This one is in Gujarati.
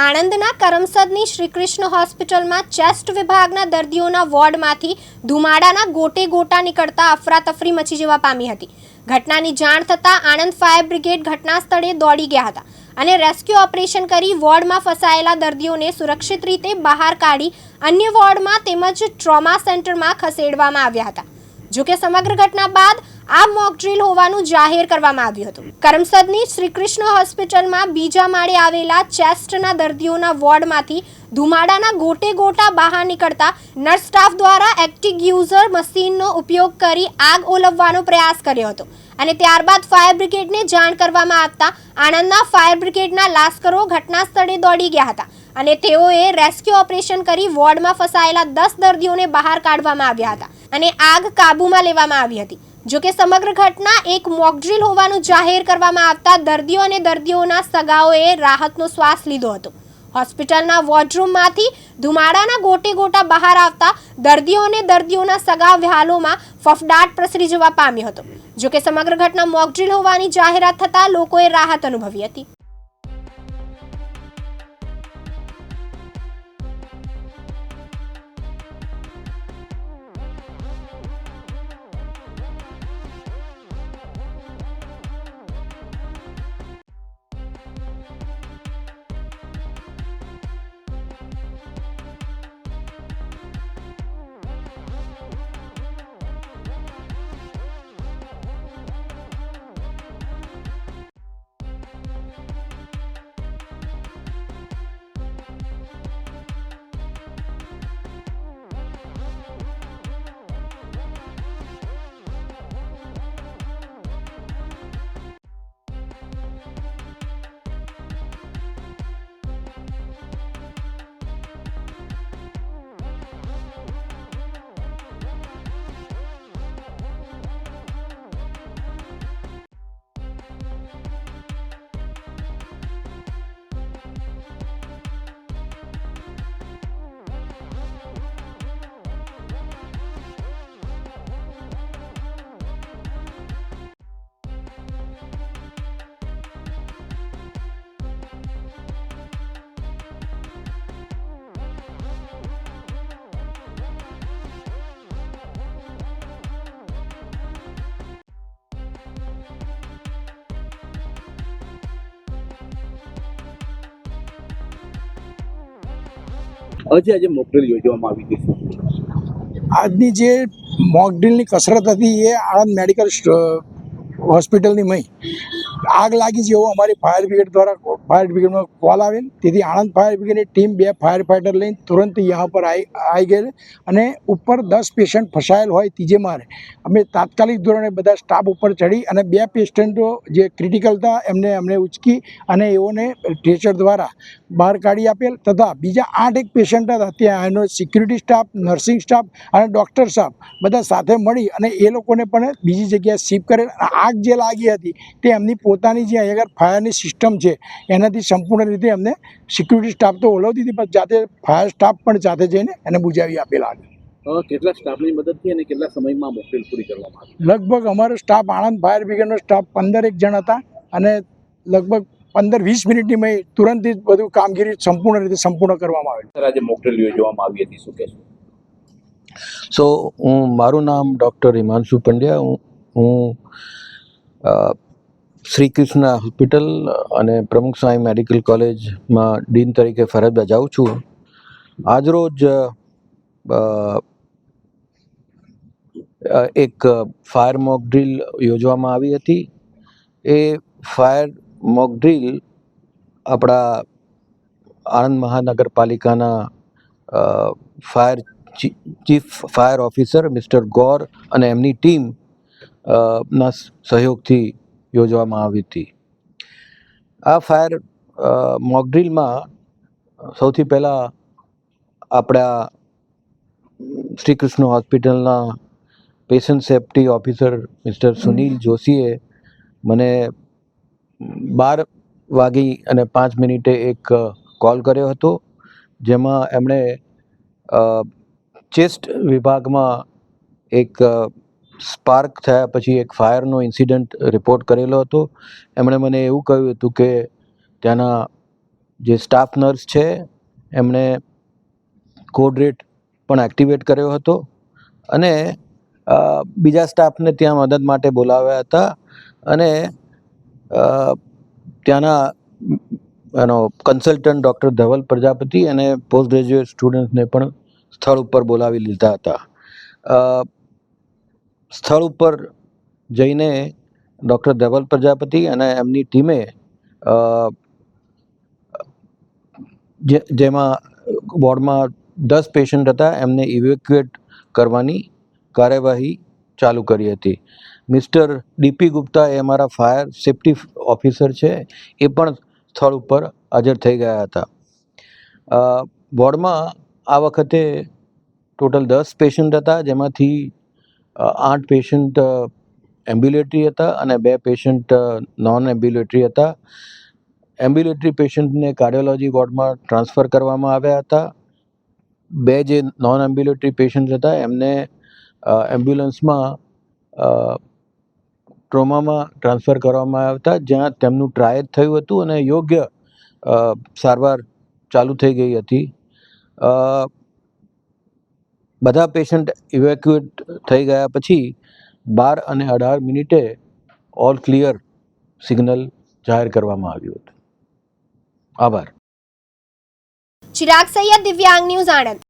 આણંદના કરમસદની શ્રીકૃષ્ણ હોસ્પિટલમાં ચેસ્ટ વિભાગના દર્દીઓના વોર્ડમાંથી ધુમાડાના ગોટે ગોટા નીકળતા અફરાતફરી મચી જવા પામી હતી. ઘટનાની જાણ થતાં આણંદ ફાયર બ્રિગેડ ઘટના સ્થળે દોડી ગયા હતા અને રેસ્ક્યુ ઓપરેશન કરી વોર્ડમાં ફસાયેલા દર્દીઓને સુરક્ષિત રીતે બહાર કાઢી અન્ય વોર્ડમાં તેમજ ટ્રોમા સેન્ટરમાં ખસેડવામાં આવ્યા હતા. જોકે સમગ્ર ઘટના બાદ આ મોક ડ્રીલ હોવાનું જાહેર કરવામાં આવ્યું હતું. કરમસદની શ્રીકૃષ્ણ હોસ્પિટલમાં બીજા માળે આવેલા ચેસ્ટના દર્દીઓના વોર્ડમાંથી ધુમાડાના ગોટે ગોટા બહાર નીકળતા નર્સ સ્ટાફ દ્વારા એક્ટિગ્યુઝર મશીનનો ઉપયોગ કરી આગ ઓલવવાનો પ્રયાસ કર્યો હતો અને ત્યારબાદ ફાયર બ્રિગેડને જાણ કરવામાં આવતા આણંદના ફાયર બ્રિગેડના લાશ્કરો ઘટના સ્થળે દોડી ગયા હતા અને તેઓએ રેસ્ક્યુ ઓપરેશન કરી વોર્ડમાં ફસાયેલા દસ દર્દીઓને બહાર કાઢવામાં આવ્યા હતા અને આગ કાબૂમાં લેવામાં આવી હતી. જોકે સમગ્ર ઘટના એક મોકડ્રીલ હોવાનું જાહેર કરવામાં આવતા દર્દીઓ અને દર્દીઓના સગાઓએ રાહતનો શ્વાસ લીધો હતો. હોસ્પિટલના વોર્ડરૂમમાંથી ધુમાડાના ગોટે ગોટા બહાર આવતા દર્દીઓ અને દર્દીઓના સગા વ્હાલોમાં ફફડાટ પ્રસરી જવા પામ્યો હતો. જોકે સમગ્ર ઘટના મોકડ્રીલ હોવાની જાહેરાત થતાં લોકોએ રાહત અનુભવી હતી. હજી આજે મોકડ્રીલ યોજવામાં આવી હતી આજની જે મોકડ્રીલની કસરત હતી એ આણંદ મેડિકલ હોસ્પિટલની મહી. આગ લાગી જેવો અમારી ફાયર બ્રિગેડ દ્વારા ફાયર બ્રિગેડમાં કોલ આવેલ. તેથી આણંદ ફાયર બ્રિગેડની ટીમ બે ફાયર ફાઈટર લઈને તુરંત यहाँ પર આવી આવી ગયેલ અને ઉપર દસ પેશન્ટ ફસાયેલ હોય ત્રીજે મારે અમે તાત્કાલિક ધોરણે બધા સ્ટાફ ઉપર ચડી અને બે પેશન્ટો જે ક્રિટિકલ હતા એમને અમને ઉચકી અને એઓને ટ્રેચર દ્વારા બહાર કાઢી આપેલ તથા બીજા આઠ એક પેશન્ટ હતા. ત્યાં એનો સિક્યુરિટી સ્ટાફ, નર્સિંગ સ્ટાફ અને ડૉક્ટર સ્ટાફ બધા સાથે મળી અને એ લોકોને પણ બીજી જગ્યાએ શિફ્ટ કરેલ આગ જે લાગી હતી તે એમની પોતાની જે અહીં આગળ ફાયરની સિસ્ટમ છે એનાથી સંપૂર્ણ રીતે અમને સિક્યુરિટી સ્ટાફ તો ઓલવતી હતી પણ જાતે ફાયર સ્ટાફ પણ સાથે જઈને એને બુજાવી આપેલા હતા કેટલા સ્ટાફની મદદથી અને કેટલા સમયમાં મોકડ્રીલ પૂરી કરવામાં આવી? લગભગ અમારો સ્ટાફ આણંદ ફાયર બ્રિગેડનો સ્ટાફ પંદર એક જણ હતા અને લગભગ પંદર વીસ મિનિટની મેં તુરંત જ બધું કામગીરી સંપૂર્ણ રીતે સંપૂર્ણ કરવામાં આવી સર આજે મોકડ્રીલ યોજવામાં આવી હતી શું કહેશો? સો હું મારું નામ ડૉક્ટર હિમાંશુ પંડ્યા હું હું શ્રી કૃષ્ણ હોસ્પિટલ અને પ્રમુખ સ્વામી મેડિકલ કોલેજમાં ડીન તરીકે ફરજ બજાવું છું. આજરોજ એક ફાયર મોક ડ્રીલ યોજવામાં આવી હતી. એ ફાયર મોક ડ્રીલ આપણા આણંદ મહાનગરપાલિકાના fire chief fire officer mister Gor અને એમની ટીમ ના સહયોગથી યોજવામાં આવી હતી. આ ફાયર મોકડ્રીલમાં સૌથી પહેલાં આપણા શ્રી કૃષ્ણ હોસ્પિટલના patient safety officer mister Sunil જોશીએ મને બાર વાગી અને પાંચ મિનિટે એક કોલ કર્યો હતો જેમાં એમણે ચેસ્ટ વિભાગમાં એક સ્પાર્ક થયા પછી એક ફાયરનો ઇન્સિડન્ટ રિપોર્ટ કરેલો હતો. એમણે મને એવું કહ્યું હતું કે ત્યાંના જે સ્ટાફ નર્સ છે, એમણે કોડ રેટ પણ એક્ટિવેટ કર્યો હતો અને બીજા સ્ટાફને ત્યાં મદદ માટે બોલાવ્યા હતા અને ત્યાંના, એનો કન્સલ્ટન્ટ ડૉક્ટર ધવલ પ્રજાપતિ અને પોસ્ટ ગ્રેજ્યુએટ સ્ટુડન્ટને પણ સ્થળ ઉપર બોલાવી લીધા હતા. સ્થળ ઉપર જઈને ડૉક્ટર ધવલ પ્રજાપતિ અને એમની ટીમે જેમાં વોર્ડમાં દસ પેશન્ટ હતા, એમને ઇવેક્યુએટ કરવાની કાર્યવાહી ચાલુ કરી હતી. મિસ્ટર ડીપી ગુપ્તા એ અમારા ફાયર સેફટી ઓફિસર છે, એ પણ સ્થળ ઉપર હાજર થઈ ગયા હતા. વોર્ડમાં આ વખતે ટોટલ દસ પેશન્ટ હતા, જેમાંથી આઠ પેશન્ટ એમ્બ્યુલેટરી હતા અને બે પેશન્ટ નોન એમ્બ્યુલેટરી હતા. એમ્બ્યુલેટરી પેશન્ટને કાર્ડિયોલોજી વોર્ડમાં ટ્રાન્સફર કરવામાં આવ્યા હતા. બે જે નોન એમ્બ્યુલેટરી પેશન્ટ હતા, એમને એમ્બ્યુલન્સમાં ટ્રોમામાં ટ્રાન્સફર કરવામાં આવ્યા હતા, જ્યાં તેમનું ટ્રાયલ થયું હતું અને યોગ્ય સારવાર ચાલુ થઈ ગઈ હતી. બધા પેશન્ટ ઇવેક્યુએટ થઈ ગયા પછી બાર અને અઢાર મિનિટે ઓલ ક્લિયર સિગ્નલ જાહેર કરવામાં આવ્યું હતું. આભાર. ચિરાગ સૈયદ, દિવ્યાંગ ન્યૂઝ આણંદ.